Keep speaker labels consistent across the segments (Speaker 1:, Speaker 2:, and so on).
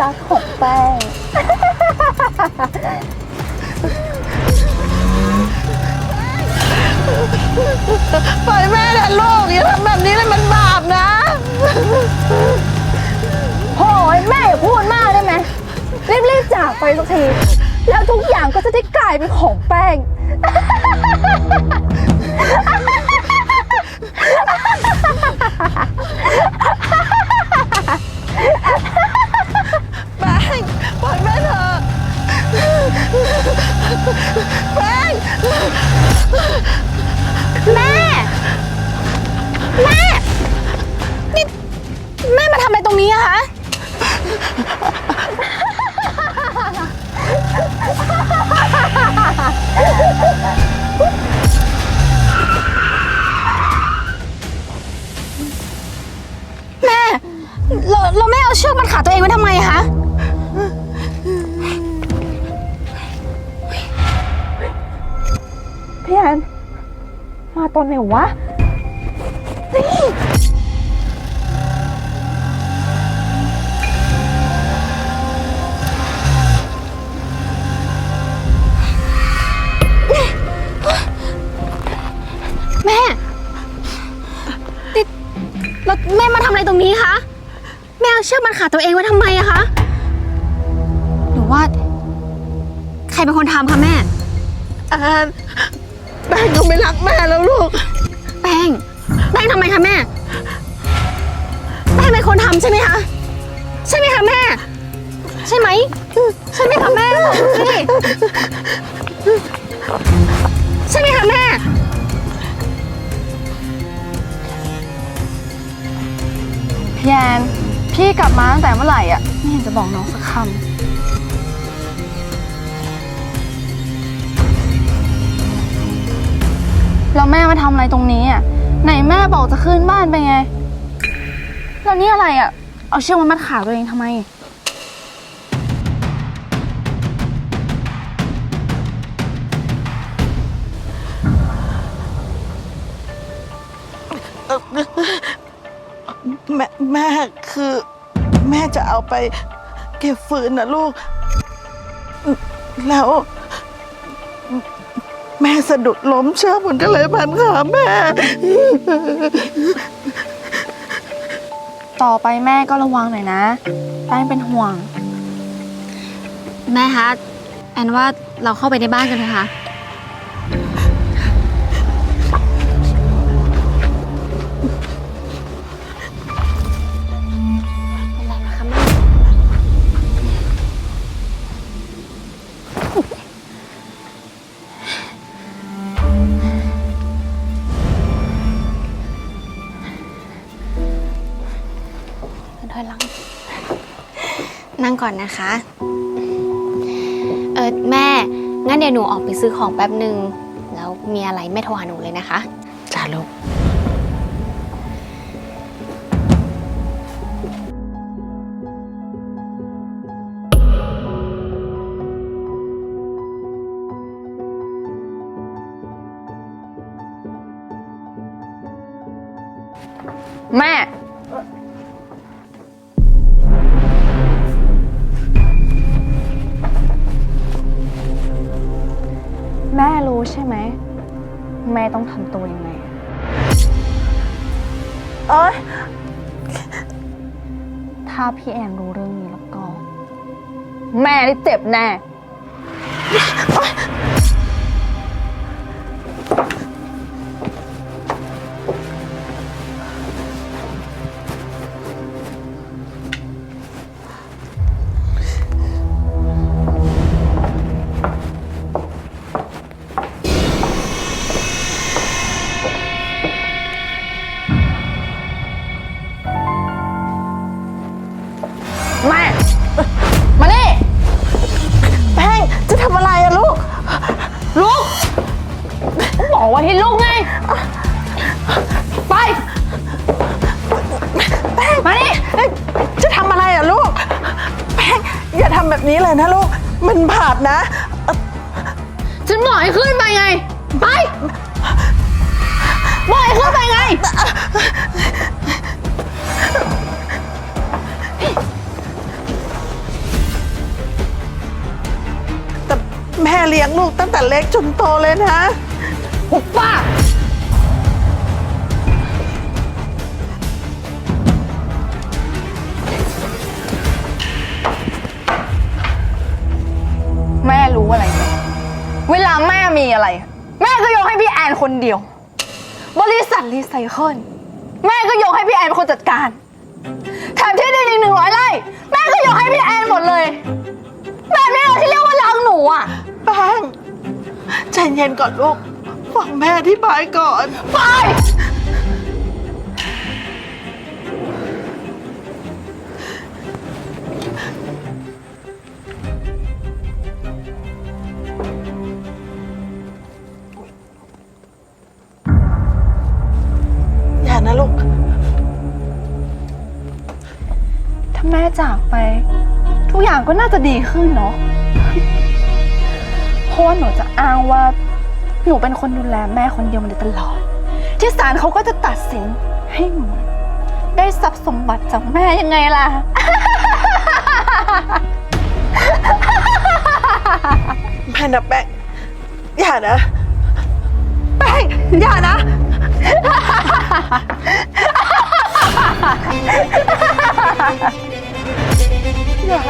Speaker 1: รักของแป้ง
Speaker 2: ปล่อยแม่และลูกอย่าทำแบบนี้เลยมันบาปนะ
Speaker 1: โอยแม่อย่าพูดมากได้ไหมรีบๆจากไปสักที แล้วทุกอย่างก็จะได้กลายเป็นของแป้ง
Speaker 2: แเรา
Speaker 3: เราไม่เอาเชือกมันขาตัวเองไว้ทำไมคะ
Speaker 1: พี่แอนมาตอนไหนวะ
Speaker 3: แอาเชือกมันขาดตัวเองไว้ทำไมอะคะ หรือว่า ใครเป็นคนทำคะแม่
Speaker 2: แอนแป้งก็ไม่รักแม่แล้วลูก
Speaker 3: แป้ง แป้งทำไมคะแม่ แป้งเป็นคนทำใช่ไหมคะ ใช่ไหมคะแม่ ใช่ไหม ใช่ไหมคะแม่บอกสิใช่ไหมคะแม่
Speaker 1: พี่แอน พี่กลับมาตั้งแต่เมื่อไหร่อะ ไม่เห็นจะบอกน้องสักคำแล้วแม่มาทำอะไรตรงนี้อะ ไหนแม่บอกจะขึ้นบ้านไปไง แล้วนี่อะไรอะ เอาเชือกมามัดขาตัวเองทำไม
Speaker 2: แม่แม่คือแม่จะเอาไปเก็บฟืนนะลูก แล้ว แม่สะดุดล้มเชือกมันก็เลยพันขาแม่
Speaker 1: ต่อไปแม่ก็ระวังหน่อยนะแป้งเป็นห่วง
Speaker 3: แม่คะแอนว่าเราเข้าไปในบ้านกันเถอะคะ ก่อนนะคะ เออแม่ งั้นเดี๋ยวหนูออกไปซื้อของแป๊บหนึ่ง แล้วมีอะไรแม่โทรหาหนูเลยนะคะ
Speaker 2: จ้าลูก
Speaker 1: แม่ ต้องทำตัวยังไง
Speaker 2: เอ้ย
Speaker 1: ถ้าพี่แอนรู้เรื่องนี้แล้วก็ แม่ได้เจ็บแน่ ไป
Speaker 2: แป้ง
Speaker 1: มานี่
Speaker 2: จะทำอะไรอะลูก แป้งอย่าทำแบบนี้เลยนะลูก มันบาดนะ
Speaker 1: ฉันบอกให้ขึ้นไปไง ไปบอกให้ขึ้นไปไง แต่แม่
Speaker 2: เลี้ยงลูกตั้งแต่เล็กจนโตเลยนะ
Speaker 1: หุบปาก ม่มีอะไร แม่ก็ยกให้พี่แอนคนเดียว บริษัทรีไซเคิลแม่ก็ยกให้พี่แอนเป็นคนจัดการแถมที่ดินอีกหนึ่งร้อยไร่แม่ก็ยกให้พี่แอนหมดเลยแบบนี้เหรอที่เรียกว่ารักหนูอะ
Speaker 2: แป้งใจเย็นก่อนลูก ฟังแม่อธิบายก่อน
Speaker 1: ไป จากไป ทุกอย่างก็น่าจะดีขึ้นเนาะเพราะว่าหนูจะอ้างว่า หนูเป็นคนดูแลแม่คนเดียวมาโดยตลอด ที่ศาลเขาก็จะตัดสินให้หนูได้ทรัพย์สมบัติจากแม่ยังไงล่ะ
Speaker 2: แม่นะแป้งอย่านะ แป้งอย่านะอ
Speaker 3: ย่านะ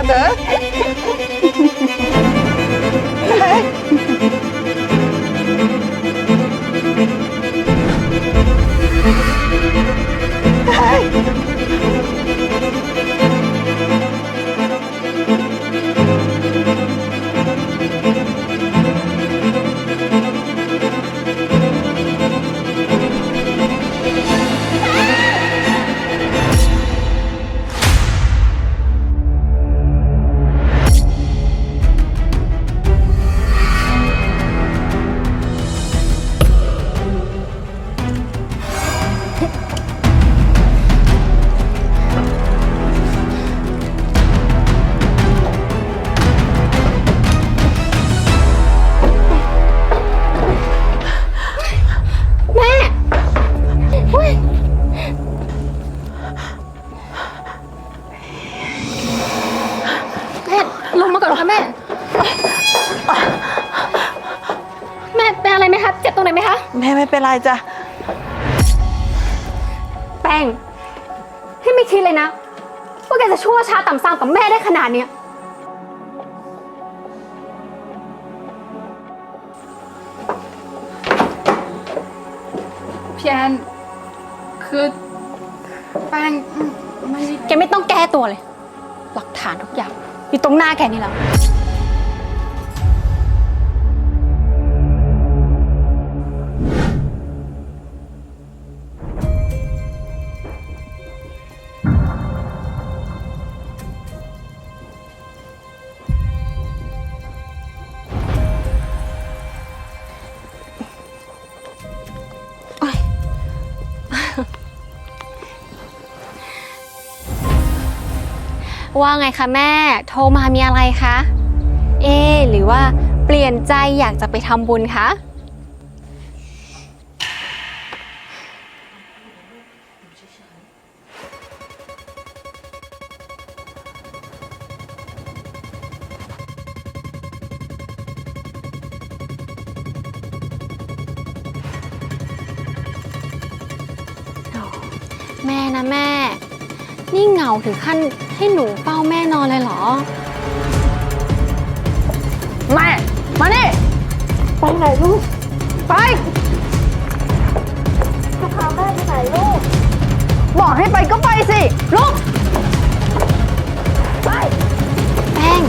Speaker 3: แป้ จ้ะ
Speaker 2: แป้
Speaker 3: งพี่ไม่คิดเลยนะ ว่าแกจะชั่วช้าต่ำซามกับแม่ได้ขนาดเนี้ย
Speaker 1: พี่แอนคือแป้งไม่
Speaker 3: แกไม่ต้องแก้ตัวเลย หลักฐานทุกอย่างอยู่ตรงหน้าแกนี่แล้ว ว่าไงคะแม่ โทรมามีอะไรคะ เอ หรือว่าเปลี่ยนใจอยากจะไปทำบุญคะาถึงขั้นให้หนูเฝ้าแม่นอนเลยเหรอ
Speaker 1: แม่ มานี่
Speaker 2: ไปไหนลูก
Speaker 1: ไป
Speaker 2: จะพาแม่ไปไหนลูก
Speaker 1: บอกให้ไปก็ไปสิ ลูก
Speaker 3: แป้ง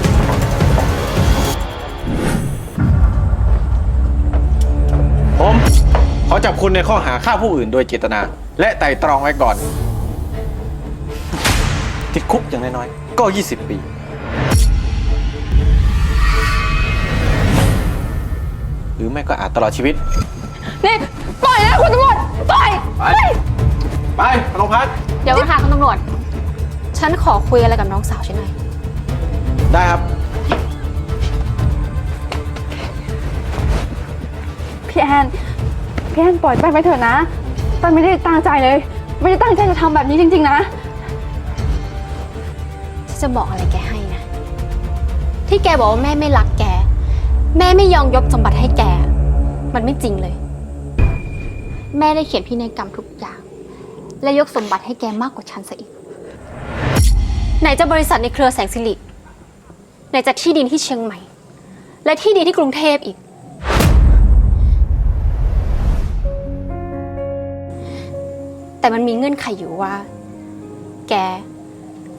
Speaker 4: ผมขอจับคุณในข้อหาฆ่าผู้อื่นโดยเจตนา และไตร่ตรองไว้ก่อน ติดคุกอย่างน้อยๆ ก็ 20 ปี หรือไม่ก็อาจตลอดชีวิต
Speaker 1: นี่ปล่อยนะคุณตำรวจปล่อย
Speaker 4: ไป ไปโรงพัก
Speaker 3: เดี๋ยวก่อนค่ะคุณตำรวจ ฉันขอคุยอะไรกับน้องสาวฉันหน่อย
Speaker 4: ได้ครับ
Speaker 1: พี่แอน พี่แอนปล่อยแป้งไปเถอะนะแป้งไม่ได้ตั้งใจเลย ไม่ได้ตั้งใจจะทำแบบนี้จริง ๆ นะ
Speaker 3: ฉัน จะบอกอะไรแกให้นะ ที่แกบอกว่าแม่ไม่รักแก แม่ไม่ยอมยกสมบัติให้แก มันไม่จริงเลย แม่ได้เขียนพินัยกรรมทุกอย่าง และยกสมบัติให้แกมากกว่าฉันซะอีก ไหนจะบริษัทในเครือแสงสิริ ไหนจะที่ดินที่เชียงใหม่ และที่ดินที่กรุงเทพอีก แต่มันมีเงื่อนไขอยู่ว่า แก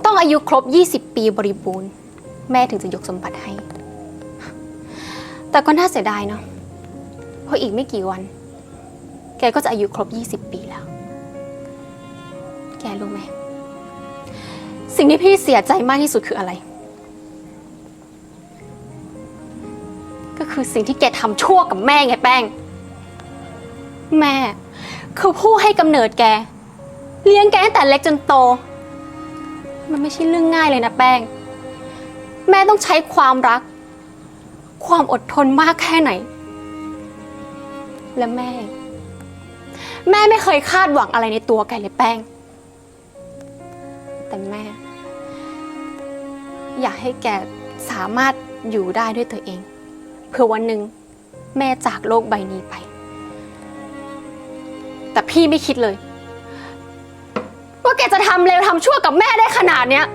Speaker 3: ต้องอายุครบ 20 ปีบริบูรณ์ แม่ถึงจะยกสมบัติให้ แต่ก็น่าเสียดายเนาะเพราะอีกไม่กี่วัน แกก็จะอายุครบ 20 ปีแล้ว แกรู้ไหม สิ่งที่พี่เสียใจมากที่สุดคืออะไร ก็คือสิ่งที่แกทำชั่วกับแม่ไงแป้ง แม่ คือผู้ให้กำเนิดแก เลี้ยงแกตั้งแต่เล็กจนโต มันไม่ใช่เรื่องง่ายเลยนะแป้ง แม่ต้องใช้ความรัก ความอดทนมากแค่ไหน และแม่ แม่ไม่เคยคาดหวังอะไรในตัวแกเลยแป้ง แต่แม่ อยากให้แกสามารถอยู่ได้ด้วยตัวเอง เพื่อวันหนึ่งแม่จากโลกใบนี้ไป แต่พี่ไม่คิดเลย ว่าแกจะทำเลวทำชั่วกับแม่ได้ขนาดเนี้ย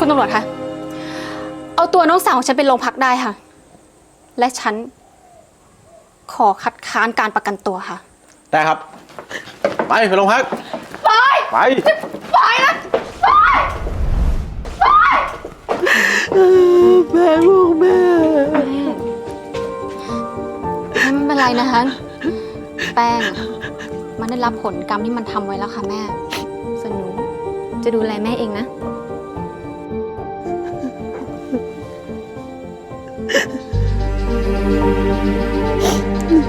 Speaker 3: คุณตำรวจคะ เอาตัวน้องสาวของฉันไปโรงพักได้ค่ะ และฉัน ขอคัดค้านการประกันตัวค่ะ
Speaker 4: ได้ครับ ไปไปโรงพัก ไป ไป ไปนะไปไป
Speaker 2: แม่ลูกแม่แม่
Speaker 3: ไม่เป็นไรนะฮะแป้ง มันได้รับผลกรรมที่มันทำไว้แล้วค่ะแม่ ส่วนหนูจะดูแลแม่เองนะ 嗯。